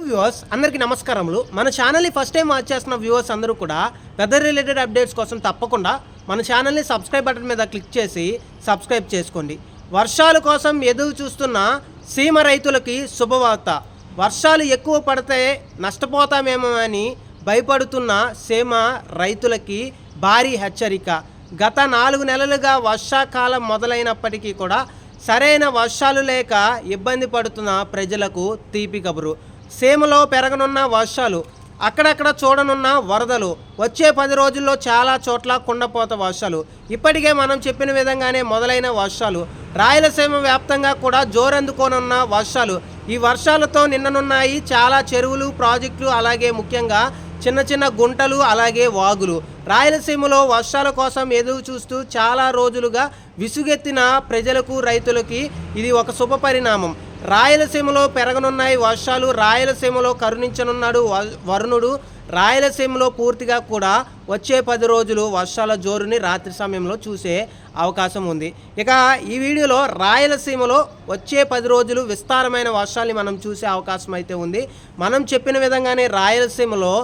Viewers అందరికీ నమస్కారములు. మన ఛానల్ని ఫస్ట్ టైం వాచ్ చేస్తున్న వ్యూవర్స్ అందరూ కూడా వెదర్ రిలేటెడ్ అప్డేట్స్ కోసం తప్పకుండా మన ఛానల్ని సబ్స్క్రైబ్ బటన్ మీద క్లిక్ చేసి సబ్స్క్రైబ్ చేసుకోండి. వర్షాల కోసం ఎదురు చూస్తున్న సీమ రైతులకి శుభవార్త. వర్షాలు ఎక్కువ పడితే నష్టపోతామేమో అని భయపడుతున్న సీమ రైతులకి భారీ హెచ్చరిక. గత నాలుగు నెలలుగా వర్షాకాలం మొదలైనప్పటికీ కూడా సరైన వర్షాలు లేక ఇబ్బంది పడుతున్న ప్రజలకు తీపి కబురు. సీమలో పెరగనున్న వర్షాలు అక్కడక్కడ చూడనున్న వరదలు వచ్చే పది రోజుల్లో చాలా చోట్ల కుండపోత వర్షాలు. ఇప్పటికే మనం చెప్పిన విధంగానే మొదలైన వర్షాలు. రాయలసీమ వ్యాప్తంగా కూడా జోరందుకోనున్న వర్షాలు. ఈ వర్షాలతో నిన్ననున్నాయి చాలా చెరువులు ప్రాజెక్టులు అలాగే ముఖ్యంగా చిన్న చిన్న గుంటలు అలాగే వాగులు. రాయలసీమలో వర్షాల కోసం ఎదురు చూస్తూ చాలా రోజులుగా విసుగెత్తిన ప్రజలకు రైతులకి ఇది ఒక శుభ పరిణామం. రాయలసీమలో పెరగనున్నాయి వర్షాలు. రాయలసీమలో కరుణించనున్నాడు వరుణుడు. రాయలసీమలో పూర్తిగా కూడా వచ్చే పది రోజులు వర్షాల జోరుని రాత్రి సమయంలో చూసే అవకాశం ఉంది. ఇక ఈ వీడియోలో రాయలసీమలో వచ్చే పది రోజులు విస్తారమైన వర్షాలని మనం చూసే అవకాశం అయితే ఉంది. మనం చెప్పిన విధంగానే రాయలసీమలో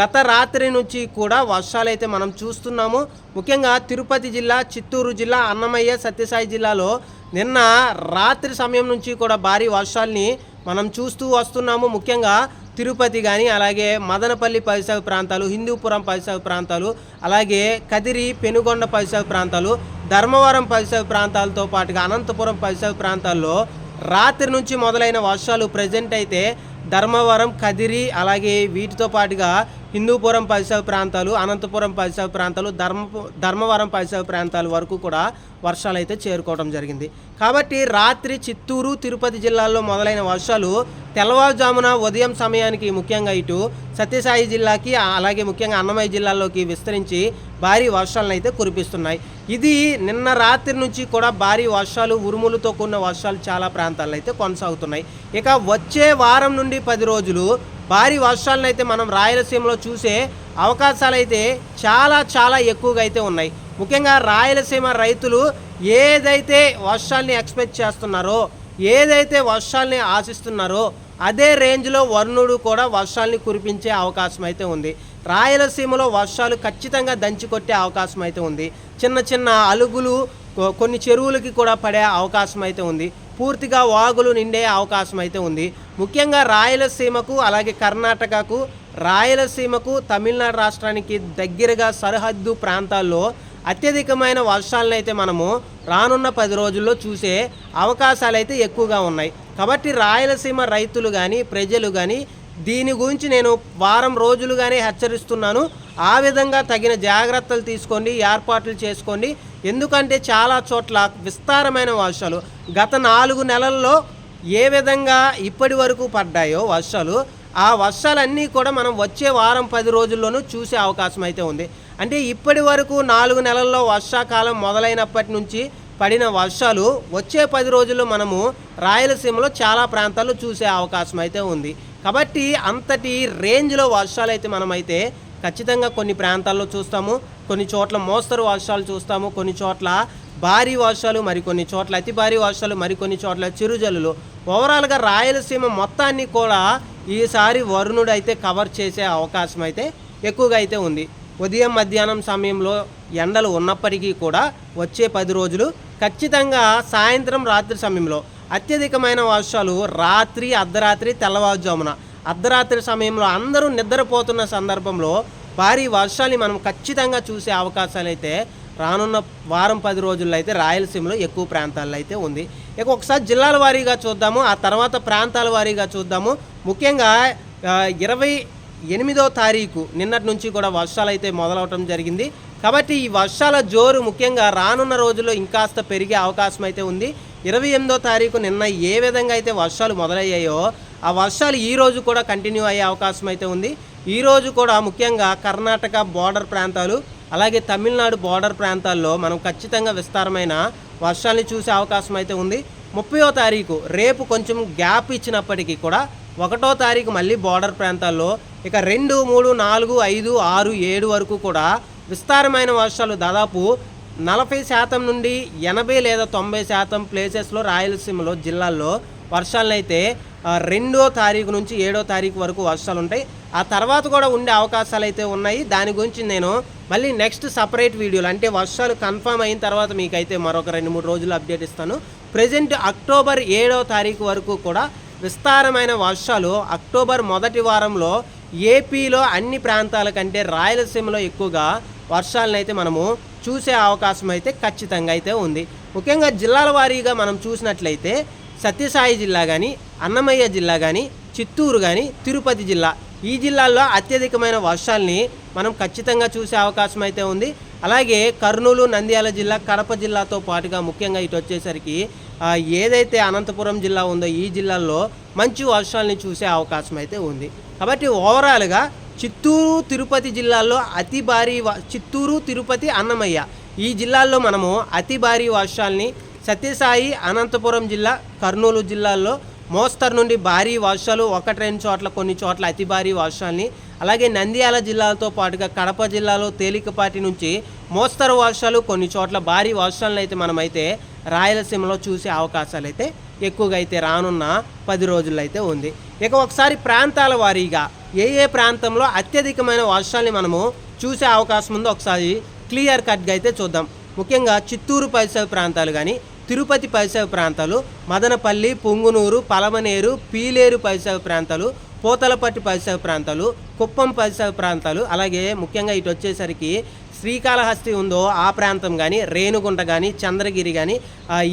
గత రాత్రి నుంచి కూడా వర్షాలు అయితే మనం చూస్తున్నాము. ముఖ్యంగా తిరుపతి జిల్లా చిత్తూరు జిల్లా అన్నమయ్య సత్యసాయి జిల్లాలో నిన్న రాత్రి సమయం నుంచి కూడా భారీ వర్షాల్ని మనం చూస్తూ వస్తున్నాము. ముఖ్యంగా తిరుపతి కానీ అలాగే మదనపల్లి పరిసర ప్రాంతాలు హిందూపురం పరిసర ప్రాంతాలు అలాగే కదిరి పెనుగొండ పరిసర ప్రాంతాలు ధర్మవరం పరిసర ప్రాంతాలతో పాటుగా అనంతపురం పరిసర ప్రాంతాల్లో రాత్రి నుంచి మొదలైన వర్షాలు ప్రజెంట్ అయితే ధర్మవరం కదిరి అలాగే వీటితో పాటుగా హిందూపురం పరిసర ప్రాంతాలు అనంతపురం పరిసర ప్రాంతాలు ధర్మ ధర్మవరం పరిసర ప్రాంతాల వరకు కూడా వర్షాలు అయితే చేరుకోవడం జరిగింది. కాబట్టి రాత్రి చిత్తూరు తిరుపతి జిల్లాల్లో మొదలైన వర్షాలు తెల్లవారుజామున ఉదయం సమయానికి ముఖ్యంగా ఇటు సత్యసాయి జిల్లాకి అలాగే ముఖ్యంగా అన్నమయ్య జిల్లాలోకి విస్తరించి భారీ వర్షాలను అయితే కురిపిస్తున్నాయి. ఇది నిన్న రాత్రి నుంచి కూడా భారీ వర్షాలు ఉరుములతో కూడిన వర్షాలు చాలా ప్రాంతాల్లో అయితే కొనసాగుతున్నాయి. ఇక వచ్చే వారం నుండి పది రోజులు భారీ వర్షాలను అయితే మనం రాయలసీమలో చూసే అవకాశాలు అయితే చాలా చాలా ఎక్కువగా అయితే ఉన్నాయి. ముఖ్యంగా రాయలసీమ రైతులు ఏదైతే వర్షాల్ని ఎక్స్పెక్ట్ చేస్తున్నారో ఏదైతే వర్షాల్ని ఆశిస్తున్నారో అదే రేంజ్లో వరుణుడు కూడా వర్షాల్ని కురిపించే అవకాశం అయితే ఉంది. రాయలసీమలో వర్షాలు ఖచ్చితంగా దంచి కొట్టే అవకాశం అయితే ఉంది. చిన్న చిన్న అలుగులు కొన్ని చెరువులకి కూడా పడే అవకాశం అయితే ఉంది. పూర్తిగా వాగులు నిండే అవకాశం అయితే ఉంది. ముఖ్యంగా రాయలసీమకు అలాగే కర్ణాటకకు రాయలసీమకు తమిళనాడు రాష్ట్రానికి దగ్గరగా సరిహద్దు ప్రాంతాల్లో అత్యధికమైన వర్షాలను అయితే మనము రానున్న పది రోజుల్లో చూసే అవకాశాలు అయితే ఎక్కువగా ఉన్నాయి. కాబట్టి రాయలసీమ రైతులు కానీ ప్రజలు కానీ దీని గురించి నేను వారం రోజులుగానే హెచ్చరిస్తున్నాను. ఆ విధంగా తగిన జాగ్రత్తలు తీసుకోండి ఏర్పాట్లు చేసుకోండి. ఎందుకంటే చాలా చోట్ల విస్తారమైన వర్షాలు. గత నాలుగు నెలల్లో ఏ విధంగా ఇప్పటి వరకు పడ్డాయో వర్షాలు ఆ వర్షాలన్నీ కూడా మనం వచ్చే వారం పది రోజుల్లోనూ చూసే అవకాశం అయితే ఉంది. అంటే ఇప్పటి వరకు నాలుగు నెలల్లో వర్షాకాలం మొదలైనప్పటి నుంచి పడిన వర్షాలు వచ్చే పది రోజుల్లో మనము రాయలసీమలో చాలా ప్రాంతాల్లో చూసే అవకాశం అయితే ఉంది. కాబట్టి అంతటి రేంజ్లో వర్షాలు అయితే మనమైతే ఖచ్చితంగా కొన్ని ప్రాంతాల్లో చూస్తాము కొన్ని చోట్ల మోస్తరు వర్షాలు చూస్తాము కొన్ని చోట్ల భారీ వర్షాలు మరికొన్ని చోట్ల అతి భారీ వర్షాలు మరికొన్ని చోట్ల చిరుజల్లులు. ఓవరాల్గా రాయలసీమ మొత్తాన్ని కూడా ఈసారి వరుణుడు అయితే కవర్ చేసే అవకాశం అయితే ఎక్కువగా అయితే ఉంది. ఉదయం మధ్యాహ్నం సమయంలో ఎండలు ఉన్నప్పటికీ కూడా వచ్చే పది రోజులు ఖచ్చితంగా సాయంత్రం రాత్రి సమయంలో అత్యధికమైన వర్షాలు రాత్రి అర్ధరాత్రి తెల్లవారుజామున. అర్ధరాత్రి సమయంలో అందరూ నిద్రపోతున్న సందర్భంలో భారీ వర్షాన్ని మనం ఖచ్చితంగా చూసే అవకాశాలు అయితే రానున్న వారం పది రోజుల్లో అయితే రాయలసీమలో ఎక్కువ ప్రాంతాల్లో అయితే ఉంది. ఇక ఒకసారి జిల్లాల వారీగా చూద్దాము. ఆ తర్వాత ప్రాంతాల వారీగా చూద్దాము. ముఖ్యంగా ఇరవై ఎనిమిదో తారీఖు నిన్నటి నుంచి కూడా వర్షాలు అయితే మొదలవటం జరిగింది. కాబట్టి ఈ వర్షాల జోరు ముఖ్యంగా రానున్న రోజుల్లో ఇంకాస్త పెరిగే అవకాశం అయితే ఉంది. ఇరవై ఎనిమిదో తారీఖు నిన్న ఏ విధంగా అయితే వర్షాలు మొదలయ్యాయో ఆ వర్షాలు ఈ రోజు కూడా కంటిన్యూ అయ్యే అవకాశం అయితే ఉంది. ఈ రోజు కూడా ముఖ్యంగా కర్ణాటక బార్డర్ ప్రాంతాలు అలాగే తమిళనాడు బార్డర్ ప్రాంతాల్లో మనం ఖచ్చితంగా విస్తారమైన వర్షాన్ని చూసే అవకాశం అయితే ఉంది. ముప్పయో తారీఖు రేపు కొంచెం గ్యాప్ ఇచ్చినప్పటికీ కూడా ఒకటో తారీఖు మళ్ళీ బార్డర్ ప్రాంతాల్లో ఇక రెండు మూడు నాలుగు ఐదు ఆరు ఏడు వరకు కూడా విస్తారమైన వర్షాలు దాదాపు నలభై శాతం నుండి ఎనభై లేదా తొంభై శాతం ప్లేసెస్లో రాయలసీమలో జిల్లాల్లో వర్షాలనైతే రెండో తారీఖు నుంచి ఏడో తారీఖు వరకు వర్షాలు ఉంటాయి ఆ తర్వాత కూడా ఉండే అవకాశాలు అయితే ఉన్నాయి. దాని గురించి నేను మళ్ళీ నెక్స్ట్ సపరేట్ వీడియోలు అంటే వర్షాలు కన్ఫర్మ్ అయిన తర్వాత మీకైతే మరొక రెండు మూడు రోజులు అప్డేట్ ఇస్తాను. ప్రజెంట్ అక్టోబర్ ఏడో తారీఖు వరకు కూడా విస్తారమైన వర్షాలు అక్టోబర్ మొదటి వారంలో ఏపీలో అన్ని ప్రాంతాల కంటే రాయలసీమలో ఎక్కువగా వర్షాలనైతే మనము చూసే అవకాశం అయితే ఖచ్చితంగా అయితే ఉంది. ముఖ్యంగా జిల్లాల వారీగా మనం చూసినట్లయితే సత్యసాయి జిల్లా కానీ అన్నమయ్య జిల్లా కానీ చిత్తూరు కానీ తిరుపతి జిల్లా ఈ జిల్లాల్లో అత్యధికమైన వర్షాల్ని మనం ఖచ్చితంగా చూసే అవకాశం అయితే ఉంది. అలాగే కర్నూలు నంద్యాల జిల్లా కడప జిల్లాతో పాటుగా ముఖ్యంగా ఇటు వచ్చేసరికి ఏదైతే అనంతపురం జిల్లా ఉందో ఈ జిల్లాల్లో మంచి వర్షాలని చూసే అవకాశం అయితే ఉంది. కాబట్టి ఓవరాల్గా చిత్తూరు తిరుపతి జిల్లాల్లో అతి భారీ వ- చిత్తూరు తిరుపతి అన్నమయ్య ఈ జిల్లాల్లో మనము అతి భారీ వర్షాల్ని సత్యసాయి అనంతపురం జిల్లా కర్నూలు జిల్లాల్లో మోస్తరు నుండి భారీ వర్షాలు ఒకటి రెండు చోట్ల కొన్ని చోట్ల అతి భారీ వర్షాల్ని అలాగే నంద్యాల జిల్లాలతో పాటుగా కడప జిల్లాలో తేలికపాటి నుంచి మోస్తరు వర్షాలు కొన్ని చోట్ల భారీ వర్షాలను అయితే మనమైతే రాయలసీమలో చూసే అవకాశాలు అయితే ఎక్కువగా అయితే రానున్న పది రోజుల్లో అయితే ఉంది. ఇక ఒకసారి ప్రాంతాల వారీగా ఏ ఏ ప్రాంతంలో అత్యధికమైన వర్షాల్ని మనము చూసే అవకాశం ఉందో ఒకసారి క్లియర్ కట్గా అయితే చూద్దాం. ముఖ్యంగా చిత్తూరు పరిసర ప్రాంతాలు కానీ తిరుపతి పరిసర ప్రాంతాలు మదనపల్లి పొంగునూరు పలమనేరు పీలేరు పరిసర ప్రాంతాలు పోతలపట్టి పరిసర ప్రాంతాలు కుప్పం పరిసర ప్రాంతాలు అలాగే ముఖ్యంగా ఇటు వచ్చేసరికి శ్రీకాళహస్తి ఉందో ఆ ప్రాంతం కానీ రేణుగుంట కానీ చంద్రగిరి కానీ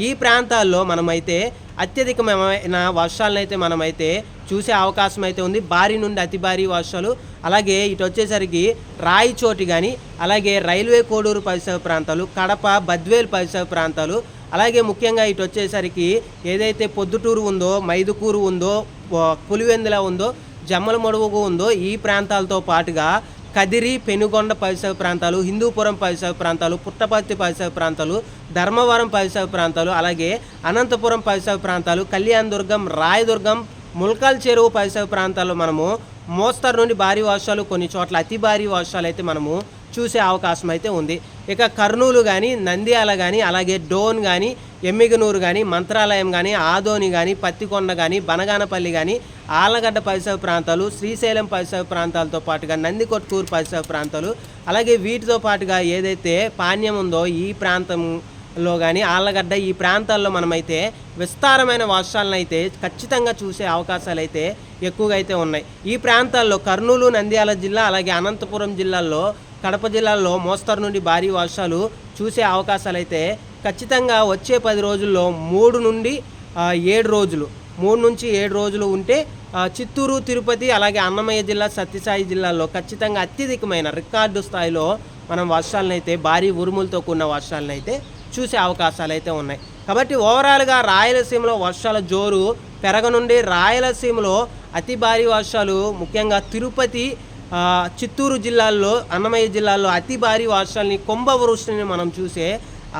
ఈ ప్రాంతాల్లో మనమైతే అత్యధికమైన వర్షాలను అయితే మనమైతే చూసే అవకాశం అయితే ఉంది. భారీ నుండి అతి భారీ వర్షాలు. అలాగే ఇటు వచ్చేసరికి రాయిచోటి కానీ అలాగే రైల్వే కోడూరు పరిసర ప్రాంతాలు కడప బద్వేలు పరిసర ప్రాంతాలు అలాగే ముఖ్యంగా ఇటు వచ్చేసరికి ఏదైతే పొద్దుటూరు ఉందో మైదుకూరు ఉందో పులివెందుల ఉందో జమ్మల మడుగు ఉందో ఈ ప్రాంతాలతో పాటుగా కదిరి పెనుగొండ పరిసర ప్రాంతాలు హిందూపురం పరిసర ప్రాంతాలు పుట్టపర్తి పరిసర ప్రాంతాలు ధర్మవరం పరిసర ప్రాంతాలు అలాగే అనంతపురం పరిసర ప్రాంతాలు కళ్యాణదుర్గం రాయదుర్గం ముల్కల్ చెరువు పరిసర ప్రాంతాల్లో మనము మోస్తరు నుండి భారీ వర్షాలు కొన్ని చోట్ల అతి భారీ వర్షాలు అయితే మనము చూసే అవకాశం అయితే ఉంది. ఇక కర్నూలు కానీ నంద్యాల కానీ అలాగే డోన్ కానీ ఎమ్మిగనూరు కానీ మంత్రాలయం కానీ ఆదోని కానీ పత్తికొండ కానీ బనగానపల్లి కానీ ఆలగడ్డ పరిసర ప్రాంతాలు శ్రీశైలం పరిసర ప్రాంతాలతో పాటుగా నందికొట్కూరు పరిసర ప్రాంతాలు అలాగే వీటితో పాటుగా ఏదైతే పాణ్యం ఉందో ఈ ప్రాంతం లో కానీ ఆళ్ళగడ్డ ఈ ప్రాంతాల్లో మనమైతే విస్తారమైన వర్షాలను అయితే ఖచ్చితంగా చూసే అవకాశాలు అయితే ఎక్కువగా అయితే ఉన్నాయి. ఈ ప్రాంతాల్లో కర్నూలు నంద్యాల జిల్లా అలాగే అనంతపురం జిల్లాల్లో కడప జిల్లాల్లో మోస్తరు నుండి భారీ వర్షాలు చూసే అవకాశాలు అయితే ఖచ్చితంగా వచ్చే పది రోజుల్లో మూడు నుండి ఏడు రోజులు మూడు నుంచి ఏడు రోజులు ఉంటే చిత్తూరు తిరుపతి అలాగే అన్నమయ్య జిల్లా సత్యసాయి జిల్లాల్లో ఖచ్చితంగా అత్యధికమైన రికార్డు స్థాయిలో మనం వర్షాలనైతే భారీ ఉరుములతో కూడిన వర్షాలనైతే చూసే అవకాశాలు అయితే ఉన్నాయి. కాబట్టి ఓవరాల్గా రాయలసీమలో వర్షాల జోరు పెరగనుండి రాయలసీమలో అతి భారీ వర్షాలు ముఖ్యంగా తిరుపతి చిత్తూరు జిల్లాల్లో అన్నమయ్య జిల్లాల్లో అతి భారీ వర్షాలని కుంభవృష్టిని మనం చూసే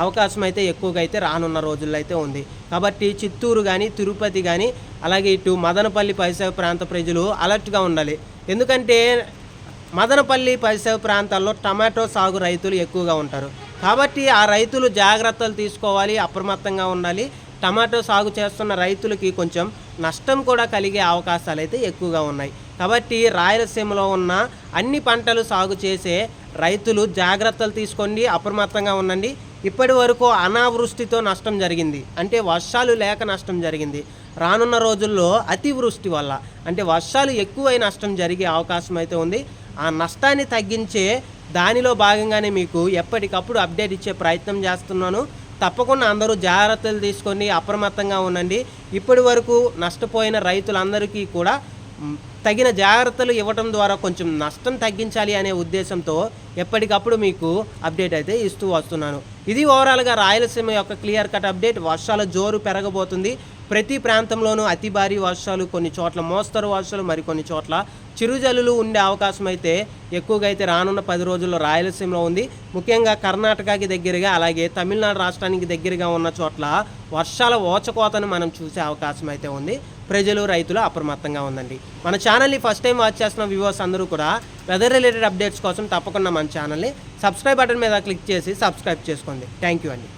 అవకాశం అయితే ఎక్కువగా అయితే రానున్న రోజుల్లో అయితే ఉంది. కాబట్టి చిత్తూరు కానీ తిరుపతి కానీ అలాగే ఇటు మదనపల్లి పరిసర ప్రాంత ప్రజలు అలర్ట్గా ఉండాలి. ఎందుకంటే మదనపల్లి పరిసర ప్రాంతాల్లో టమాటో సాగు రైతులు ఎక్కువగా ఉంటారు. కాబట్టి ఆ రైతులు జాగ్రత్తలు తీసుకోవాలి అప్రమత్తంగా ఉండాలి. టమాటో సాగు చేస్తున్న రైతులకి కొంచెం నష్టం కూడా కలిగే అవకాశాలు అయితే ఎక్కువగా ఉన్నాయి. కాబట్టి రాయలసీమలో ఉన్న అన్ని పంటలు సాగు చేసే రైతులు జాగ్రత్తలు తీసుకోండి అప్రమత్తంగా ఉండండి. ఇప్పటి వరకు అనావృష్టితో నష్టం జరిగింది. అంటే వర్షాలు లేక నష్టం జరిగింది. రానున్న రోజుల్లో అతివృష్టి వల్ల అంటే వర్షాలు ఎక్కువై నష్టం జరిగే అవకాశం అయితే ఉంది. ఆ నష్టాన్ని తగ్గించే దానిలో భాగంగానే మీకు ఎప్పటికప్పుడు అప్డేట్ ఇచ్చే ప్రయత్నం చేస్తున్నాను. తప్పకుండా అందరూ జాగ్రత్తలు తీసుకొని అప్రమత్తంగా ఉండండి. ఇప్పటి వరకు నష్టపోయిన రైతులందరికీ కూడా తగిన జాగ్రత్తలు ఇవ్వటం ద్వారా కొంచెం నష్టం తగ్గించాలి అనే ఉద్దేశంతో ఎప్పటికప్పుడు మీకు అప్డేట్ అయితే ఇస్తూ వస్తున్నాను. ఇది ఓవరాల్గా రాయలసీమ యొక్క క్లియర్ కట్ అప్డేట్. వర్షాల జోరు పెరగబోతుంది. ప్రతి ప్రాంతంలోనూ అతి భారీ వర్షాలు కొన్ని చోట్ల మోస్తరు వర్షాలు మరికొన్ని చోట్ల చిరుజల్లులు ఉండే అవకాశం అయితే ఎక్కువగా అయితే రానున్న పది రోజుల్లో రాయలసీమలో ఉంది. ముఖ్యంగా కర్ణాటకకి దగ్గరగా అలాగే తమిళనాడు రాష్ట్రానికి దగ్గరగా ఉన్న చోట్ల వర్షాల ఓచకోతను మనం చూసే అవకాశం అయితే ఉంది. ప్రజలు రైతులు అప్రమత్తంగా ఉందండి. మన ఛానల్ని ఫస్ట్ టైం వాచ్ చేస్తున్న వ్యూవర్స్ అందరూ కూడా వెదర్ రిలేటెడ్ అప్డేట్స్ కోసం తప్పకుండా మన ఛానల్ని సబ్స్క్రైబ్ బటన్ మీద క్లిక్ చేసి సబ్స్క్రైబ్ చేసుకోండి. థ్యాంక్ యూ అండి.